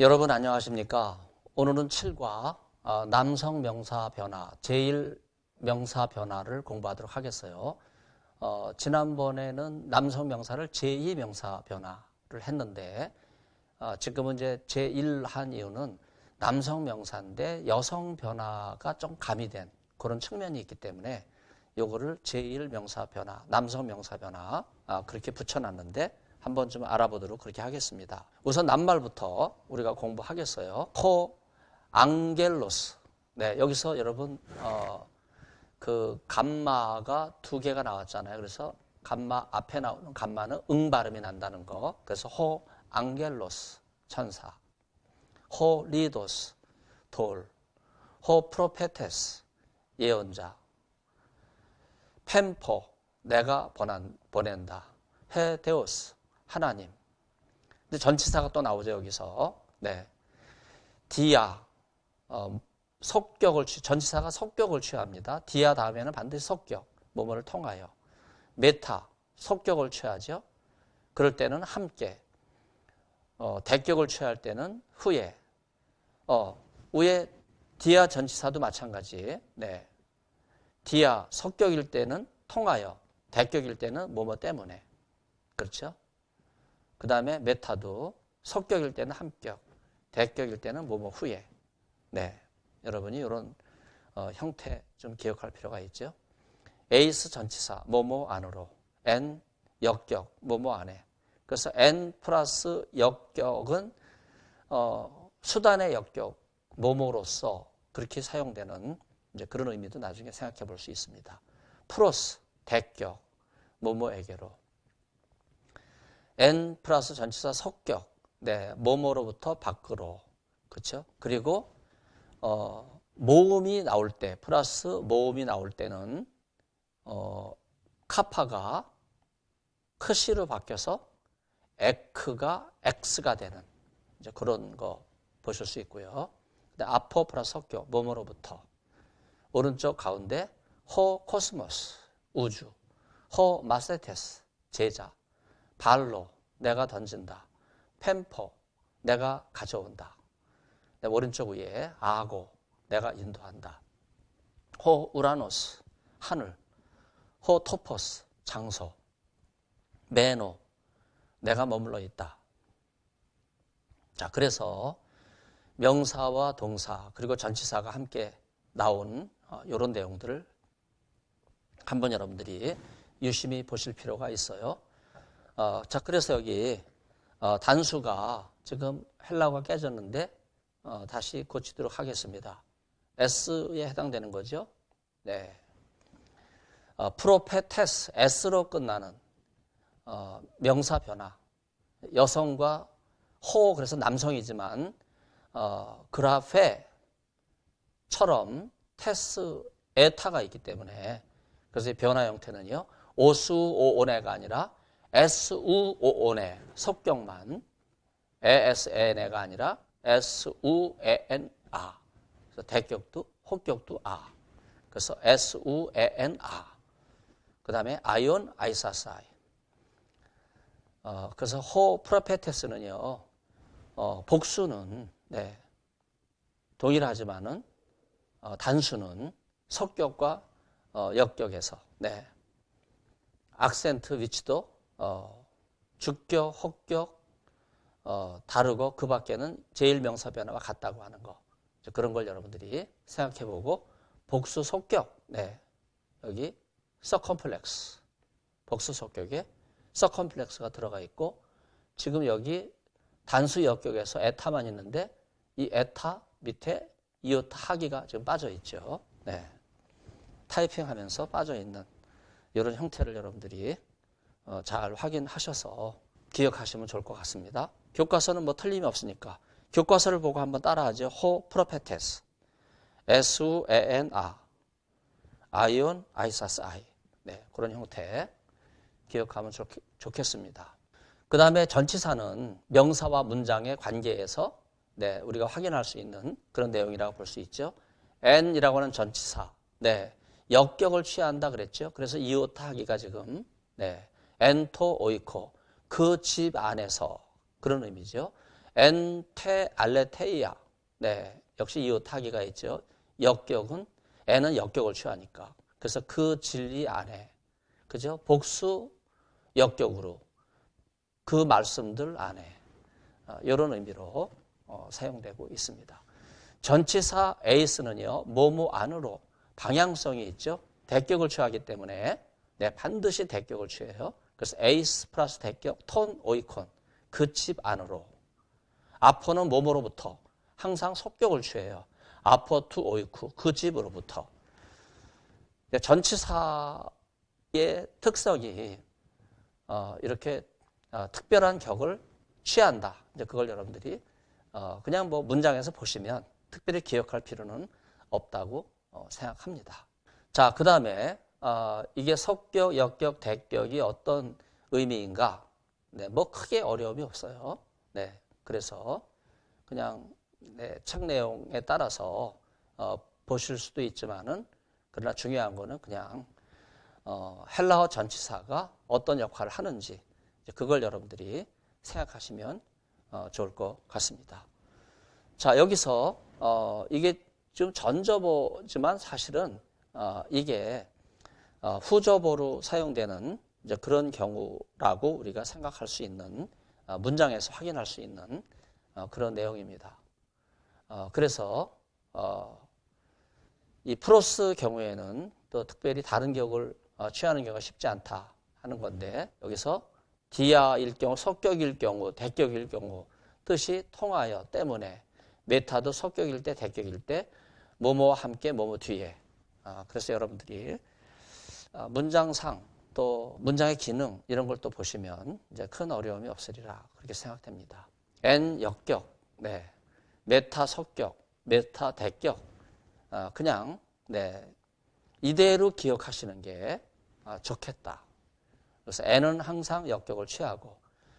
여러분 안녕하십니까? 오늘은 7과 어, 남성 명사 변화, 제1 명사 변화를 공부하도록 하겠어요. 어, 지난번에는 남성 명사를 제2 명사 변화를 했는데 어, 지금은 이제 제1 한 이유는 남성 명사인데 여성 변화가 좀 가미된 그런 측면이 있기 때문에 요거를 제1 명사 변화, 남성 명사 변화 아, 그렇게 붙여놨는데 한번 좀 알아보도록 그렇게 하겠습니다. 우선 낱말부터 우리가 공부하겠어요. 코 앙겔로스. 네, 여기서 여러분 어, 그 감마가 두 개가 나왔잖아요. 그래서 감마 앞에 나오는 감마는 응 발음이 난다는 거. 그래서 호 앙겔로스 천사, 호 리도스 돌, 호 프로페테스 예언자, 펜포 내가 보낸, 보낸다, 헤데오스 하나님. 근데 전치사가 또 나오죠 여기서. 네, 디아 어, 속격을 취 전치사가 속격을 취합니다. 디아 다음에는 반드시 속격 뭐뭐를 통하여 메타 속격을 취하죠. 그럴 때는 함께 어, 대격을 취할 때는 후에 어, 위에 디아 전치사도 마찬가지. 네. 디아 석격일 때는 통하여, 대격일 때는 뭐뭐 때문에. 그렇죠? 그 다음에 메타도 석격일 때는 합격, 대격일 때는 뭐뭐 후에. 네. 여러분이 이런 어, 형태 좀 기억할 필요가 있죠. 에이스 전치사, 뭐뭐 안으로. N 역격, 뭐뭐 안에. 그래서 N 플러스 역격은 어, 수단의 역격, 뭐뭐로서 그렇게 사용되는 이제 그런 의미도 나중에 생각해 볼 수 있습니다. 프로스, 대격, 뭐뭐에게로. N 플러스 전치사 속격, 네, 뭐뭐로부터 밖으로. 그렇죠? 그리고 어, 모음이 나올 때, 플러스 모음이 나올 때는 어, 카파가 크시로 바뀌어서 에크가 X가 되는 이제 그런 거 보실 수 있고요. 아포 플러스 석교, 몸으로부터. 오른쪽 가운데 호 코스모스, 우주. 호 마세테스, 제자. 발로, 내가 던진다. 펜포, 내가 가져온다. 오른쪽 위에 아고, 내가 인도한다. 호 우라노스, 하늘. 호 토포스, 장소. 메노, 내가 머물러 있다. 자, 그래서 명사와 동사 그리고 전치사가 함께 나온 이런 어, 내용들을 한번 여러분들이 유심히 보실 필요가 있어요. 어, 자, 그래서 여기 어, 단수가 지금 헬라어가 깨졌는데 어, 다시 고치도록 하겠습니다. S에 해당되는 거죠. 네. 어, 프로페테스 S로 끝나는 어, 명사 변화. 여성과 호 그래서 남성이지만 어, 그라페처럼 테스 에타가 있기 때문에 그래서 변화 형태는요 오수 오오네가 아니라 오오네 속격만 에에스에네가 아니라 에엔 아 그래서 대격도 혹격도 아 그래서 우 에엔 아그 다음에 아이온 아이사사이 어, 그래서 호 프로페테스는요 어, 복수는 네. 동일하지만은 어, 단수는 석격과 어, 역격에서 네. 악센트 위치도 어, 주격, 혹격 어, 다르고 그 밖에는 제일 명사 변화와 같다고 하는 거 그런 걸 여러분들이 생각해보고 복수 속격 네. 여기 서컴플렉스 복수 속격에 서컴플렉스가 들어가 있고 지금 여기 단수 역격에서 에타만 있는데 이 에타 밑에 이오타 하기가 지금 빠져 있죠. 네. 타이핑하면서 빠져 있는 이런 형태를 여러분들이 어, 잘 확인하셔서 기억하시면 좋을 것 같습니다. 교과서는 뭐 틀림이 없으니까 교과서를 보고 한번 따라하죠. 호 프로페테스 S U E N A 아이온 아이사스 아이 네, 그런 형태 기억하면 좋, 좋겠습니다. 그 다음에 전치사는 명사와 문장의 관계에서 네, 우리가 확인할 수 있는 그런 내용이라고 볼 수 있죠. n이라고 하는 전치사. 네. 역격을 취한다 그랬죠. 그래서 이오타 하기가 지금 네. 엔토 오이코 그 집 안에서 그런 의미죠. 엔테 알레테이아. 네, 역시 이오타기가 있죠. 역격은 N은 역격을 취하니까. 그래서 그 진리 안에 그죠? 복수 역격으로 그 말씀들 안에 이런 의미로 어, 사용되고 있습니다. 전치사 에이스는요, 뭐뭐 안으로 방향성이 있죠. 대격을 취하기 때문에 네, 반드시 대격을 취해요. 그래서 에이스 플러스 대격, 톤, 오이콘 그 집 안으로. 아포는 뭐뭐로부터 항상 속격을 취해요. 아포 투 오이쿠 그 집으로부터. 전치사의 특성이 어, 이렇게 어, 특별한 격을 취한다. 이제 그걸 여러분들이 어, 그냥 뭐 문장에서 보시면 특별히 기억할 필요는 없다고 어, 생각합니다. 자, 그 다음에 어, 이게 석격, 역격, 대격이 어떤 의미인가? 네, 뭐 크게 어려움이 없어요. 네, 그래서 그냥 네, 책 내용에 따라서 어, 보실 수도 있지만은 그러나 중요한 거는 그냥 어, 헬라어 전치사가 어떤 역할을 하는지 그걸 여러분들이 생각하시면 어, 좋을 것 같습니다. 자 여기서 어, 이게 좀 전저보지만 사실은 어, 이게 어, 후저보로 사용되는 그런 경우라고 우리가 생각할 수 있는 어, 문장에서 확인할 수 있는 어, 그런 내용입니다. 그래서 이 프로스 경우에는 또 특별히 다른 격을 취하는 경우가 쉽지 않다 하는 건데 여기서 디아일 경우, 석격일 경우, 대격일 경우 뜻이 통하여 때문에 메타도 석격일 때, 대격일 때 뭐뭐와 함께 뭐뭐 뒤에 아, 그래서 여러분들이 아, 문장상 또 문장의 기능 이런 걸 또 보시면 이제 큰 어려움이 없으리라 그렇게 생각됩니다. N 역격, 네, 메타 석격, 메타 대격, 아, 그냥 네 이대로 기억하시는 게 좋겠다. 그래서 N은 항상 역격을 취하고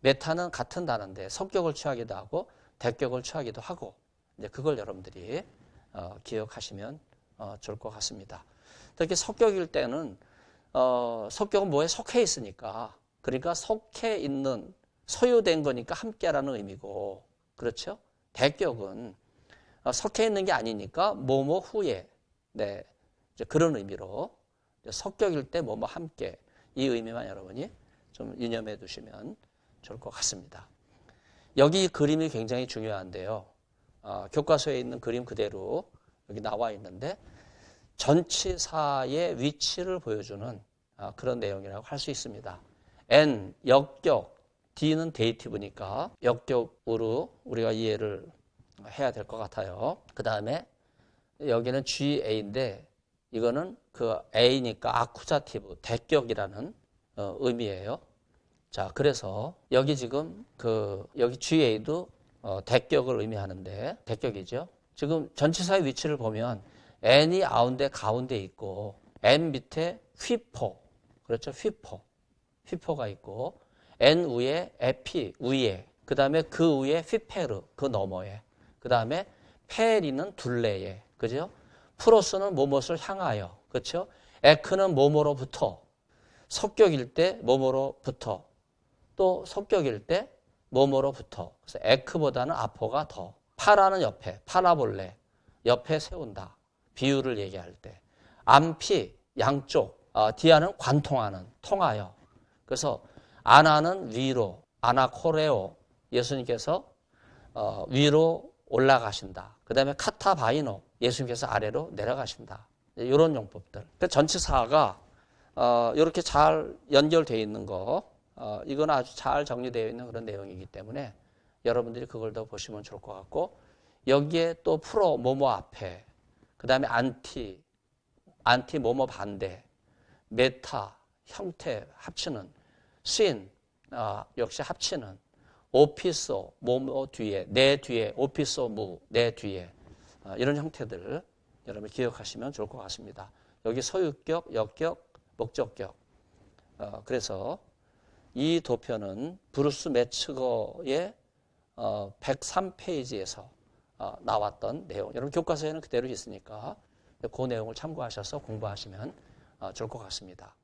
메타는 같은 단어인데 석격을 취하기도 하고 대격을 취하기도 하고 이제 그걸 여러분들이 어, 기억하시면 어, 좋을 것 같습니다. 특히 석격일 때는 어, 석격은 뭐에 속해 있으니까 그러니까 속해 있는 소유된 거니까 함께라는 의미고 그렇죠? 대격은 어, 속해 있는 게 아니니까 뭐뭐 후에 네 그런 의미로 석격일 때 뭐뭐 함께 이 의미만 여러분이 좀 유념해 두시면 좋을 것 같습니다. 여기 그림이 굉장히 중요한데요. 어, 교과서에 있는 그림 그대로 여기 나와 있는데 전치사의 위치를 보여주는 어, 그런 내용이라고 할 수 있습니다. N 역격, D는 데이티브니까 역격으로 우리가 이해를 해야 될 것 같아요. 그 다음에 여기는 GA인데 이거는 그 A니까 아쿠자티브, 대격이라는 어, 의미예요. 자, 그래서 여기 지금 그 여기 GA도 어, 대격을 의미하는데 대격이죠. 지금 전치사의 위치를 보면 N이 아운데 가운데 있고 N 밑에 휘포 그렇죠? 휘포 휘포가 있고 N 위에 에피 위에. 그 다음에 그 위에 휘페르 그 너머에. 그 다음에 페리는 둘레에. 그죠? 프로스는 뭐뭇을 향하여. 그렇죠? 에크는 뭐뭐로부터 성격일 때 뭐뭐로부터 또 성격일 때 뭐뭐로부터 그래서 에크보다는 아포가 더. 파라는 옆에 파라볼레. 옆에 세운다 비유를 얘기할 때 암피 양쪽 어, 디아는 관통하는 통하여 그래서 아나는 위로 아나코레오 예수님께서 어, 위로 올라가신다. 그 다음에 카타바이노 예수님께서 아래로 내려가신다. 이런 용법들. 그 전치사가 어, 이렇게 잘 연결되어 있는 거, 어, 이건 아주 잘 정리되어 있는 그런 내용이기 때문에 여러분들이 그걸 더 보시면 좋을 것 같고 여기에 또 프로 모모 앞에 그 다음에 안티 안티 모모 반대 메타 형태 합치는 신 어, 역시 합치는 오피소 모모 뒤에 내 뒤에 오피소 무 내 뒤에 어, 이런 형태들 여러분 기억하시면 좋을 것 같습니다. 여기 소유격, 역격, 목적격. 어, 그래서 이 도표는 브루스 매츠거의 어, 103페이지에서 어, 나왔던 내용. 여러분 교과서에는 그대로 있으니까 그 내용을 참고하셔서 공부하시면 어, 좋을 것 같습니다.